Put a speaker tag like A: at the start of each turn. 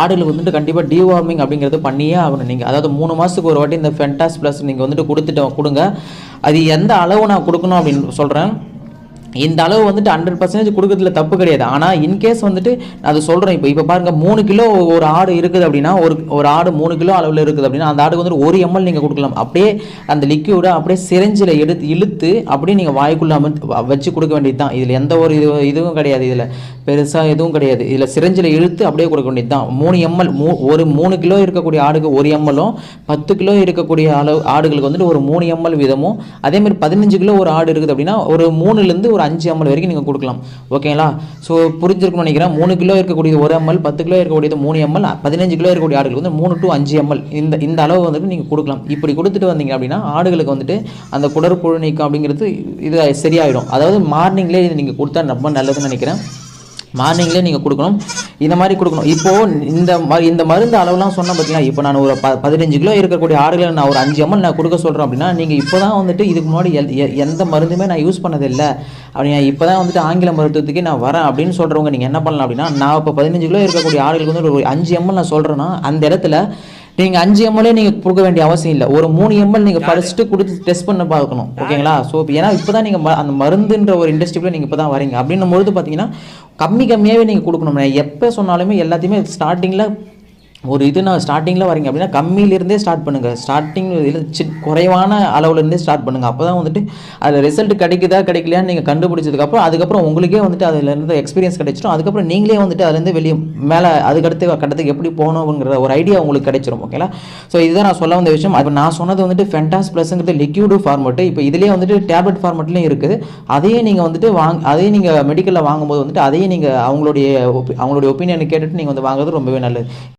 A: ஆடுகளுக்கு வந்துட்டு கண்டிப்பாக டிவார்மிங் அப்படிங்கிறது பண்ணியே ஆகணும். நீங்கள் அதாவது மூணு மாதத்துக்கு ஒரு வாட்டி இந்த ஃபென்டாஸ் ப்ளஸ் நீங்கள் வந்துட்டு கொடுத்துட்டு கொடுங்க. அது எந்த அளவு நான் கொடுக்கணும் அப்படின்னு சொல்கிறேன் இந்த அளவு வந்துட்டு ஹண்ட்ரட் பர்சன்டேஜ் கொடுக்கறதுல தப்பு கிடையாது. ஆனால் இன்கேஸ் வந்துட்டு நான் அது சொல்கிறேன் இப்போ இப்போ பாருங்கள் மூணு கிலோ ஒரு ஆடு இருக்குது அப்படின்னா ஒரு ஒரு ஆடு மூணு கிலோ அளவில் இருக்குது அப்படின்னா அந்த ஆடுக்கு வந்துட்டு ஒரு எம்எல் நீங்கள் கொடுக்கலாம். அப்படியே அந்த லிக்யூடை அப்படியே சிரஞ்சில் எடுத்து இழுத்து அப்படியே நீங்கள் வாய்க்குள்ள வச்சு கொடுக்க வேண்டியது தான் இதில் எந்த ஒரு இது இதுவும் கிடையாது. இதில் பெருசாக எதுவும் கிடையாது. இதில் சிரஞ்சில் இழுத்து அப்படியே கொடுக்க வேண்டியது தான் மூணு எம்எல் மூ ஒரு மூணு கிலோ இருக்கக்கூடிய ஆடுக்கு ஒரு எம்எல்லும் பத்து கிலோ இருக்கக்கூடிய அளவு ஆடுகளுக்கு வந்துட்டு ஒரு மூணு எம்எல் வீதமும் அதேமாதிரி பதினஞ்சு கிலோ ஒரு ஆடு இருக்குது அப்படின்னா ஒரு மூணுலேருந்து ஒரு அஞ்சு எம்எல் வரைக்கும் நீங்கள் கொடுக்கலாம். ஓகேங்களா ஸோ புரிஞ்சிருக்கும்னு நினைக்கிறேன். மூணு கிலோ இருக்கக்கூடிய ஒரு எம்எல் பத்து கிலோ இருக்கக்கூடியது மூணு எம்எல் பதினஞ்சு கிலோ இருக்கக்கூடிய ஆடுகளுக்கு வந்து மூணு டு அஞ்சு எம்எல் இந்த இந்த அளவு வந்துட்டு நீங்கள் கொடுக்கலாம். இப்படி கொடுத்துட்டு வந்தீங்க அப்படின்னா ஆடுகளுக்கு வந்துட்டு அந்த குடற்புழு நீக்கம் அப்படிங்கிறது இது சரியாயிடும். அதாவது மார்னிங்லேயே இது நீங்கள் கொடுத்தா ரொம்ப நல்லதுன்னு நினைக்கிறேன். மார்னிங்லேயே நீங்கள் கொடுக்கணும். இந்த மாதிரி கொடுக்கணும். இப்போது இந்த ம- இந்த மருந்து அளவுலாம் சொன்ன பார்த்தீங்கன்னா இப்போ நான் ஒரு ப பதினஞ்சு கிலோ இருக்கக்கூடிய ஆடுகளை நான் ஒரு அஞ்சு எம்எல் நான் கொடுக்க சொல்கிறேன் அப்படின்னா நீங்கள் இப்போ தான் வந்துட்டு இதுக்கு முன்னாடி எல் எ- எந்த மருந்துமே நான் யூஸ் பண்ணதில்லை. அப்படின்னா இப்போ தான் வந்துட்டு ஆங்கில மருத்துவத்துக்கு நான் வரேன் அப்படின்னு சொல்கிறவங்க நீங்கள் என்ன பண்ணலாம் அப்படின்னா நான் இப்போ பதினஞ்சு கிலோ இருக்கக்கூடிய ஆடுகளுக்கு வந்து ஒரு அஞ்சு எம்எல் நான் சொல்கிறேன்னா அந்த இடத்துல நீங்கள் அஞ்சு எம்எல்ஏ நீங்கள் கொடுக்க வேண்டிய அவசியம் இல்லை. ஒரு மூணு எம்எல் நீங்கள் ஃபர்ஸ்ட்டு கொடுத்து டெஸ்ட் பண்ண பார்க்கணும். ஓகேங்களா? ஸோ ஏன்னா இப்போ தான் நீங்கள் அந்த மருந்துன்ற ஒரு இண்டஸ்ட்ரிக்குள்ளே நீங்கள் இப்போ தான் வரீங்க. அப்படின்னும் பொழுது பார்த்தீங்கன்னா கம்மி கம்மியாகவே நீங்கள் கொடுக்கணும் எப்போ சொன்னாலுமே எல்லாத்தையுமே ஸ்டார்டிங்கில் ஒரு இது நான் ஸ்டார்டிங்கில் வரீங்க அப்படின்னா கம்மியிலேருந்தே ஸ்டார்ட் பண்ணுங்கள் ஸ்டார்டிங் இதில் சி குறைவான அளவுலேருந்தே ஸ்டார்ட் பண்ணுங்கள் அப்போ தான் வந்துட்டு அதில் ரிசல்ட் கிடைக்குதா கிடைக்கலையான்னு நீங்கள் கண்டுபிடிச்சதுக்கப்புறம் அதுக்கப்புறம் உங்களுக்கே வந்துட்டு அதுலேருந்து எக்ஸ்பீரியன்ஸ் கிடைச்சிடும். அதுக்கப்புறம் நீங்களே வந்துட்டு அதுலேருந்து வெளியே மேலே அதுக்கடுத்து கட்டத்துக்கு எப்படி போகணுங்கிற ஒரு ஐடியா உங்களுக்கு கிடைச்சிரும் ஓகேங்களா ஸோ இதுதான் நான் சொல்ல வந்த விஷயம். இப்போ நான் சொன்னது வந்துட்டு ஃபென்டாஸ் ப்ளஸ்ங்கிறது லிக்யூடு ஃபார்மெட்டு இப்போ இதுலேயே வந்துட்டு டேப்லெட் ஃபார்மெட்லேயும் இருக்குது. அதையே நீங்கள் வந்துட்டு வாங் அதையே நீங்கள் மெடிக்கலில் வாங்கும்போது வந்துட்டு அதையே நீங்கள் அவங்களுடைய ஒப்பி- அவங்களுடைய ஒப்பீனியனை கேட்டுட்டு நீங்கள் வந்து வாங்குறது ரொம்பவே நல்லது.